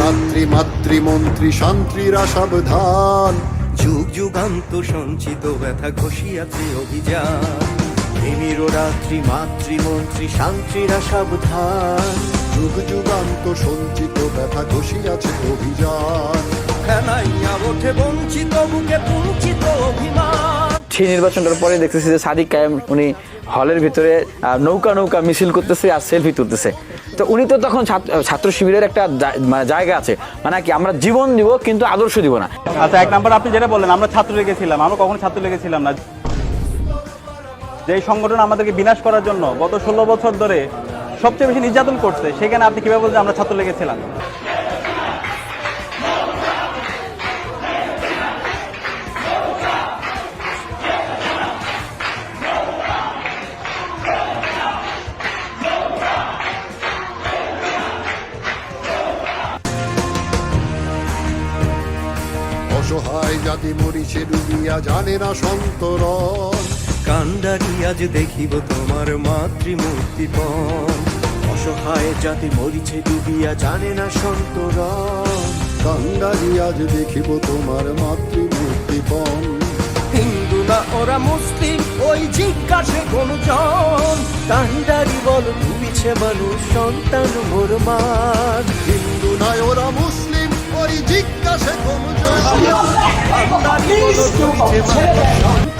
রাত্রি মাতৃমন্ত্রী শান্তিরা সাবধান যুগ যুগান্ত সঞ্চিত ব্যথা ঘষিয়াছে অভিযান। প্রেমের রাত্রি মাতৃমন্ত্রী শান্তিরা সাবধান যুগ যুগান্ত সঞ্চিত ব্যথা ঘষিয়াছে অভিযান। খেলাইয়া ওঠে বঞ্চিত বুকে পুঞ্চিত অভিমান। সেই নির্বাচনটার পরে দেখতেছি যে সাদিক কায়েম উনি হলের ভিতরে নৌকা নৌকা মিছিল করতেছে আর সেলফি তুলতেছে। তো উনি তো তখন ছাত্র শিবিরের একটা মানে জায়গা আছে। মানে কি, আমরা জীবন দিব, কিন্তু আদর্শ দিব না। আচ্ছা এক নাম্বার আপনি যেটা বললেন, আমরা ছাত্র লেগেছিলাম আমরা কখনো ছাত্র লেগেছিলাম না। যে সংগঠন আমাদেরকে বিনাশ করার জন্য গত ষোলো বছর ধরে সবচেয়ে বেশি নির্যাতন করছে, সেখানে আপনি কীভাবে বলছেন আমরা ছাত্র লেগেছিলাম অসহায় জাতি মরিছে ডুবিয়া জানে না সন্তরণ। কান্ডারি আজ দেখিব তোমার মাতৃমূর্তিপণ অসহায় জাতি মরিছে ডুবিয়া জানে না সন্তরণ। কাঙ্গালি আজ দেখিব তোমার মাতৃমূর্তিপণ হিন্দু না ওরা মুসলিম ওই জিজ্ঞাসে কোন জন কান্ডারি বল ডুবিছে মানুষ সন্তান মোর মার হিন্দু নয় ওরা কান্ডারি বল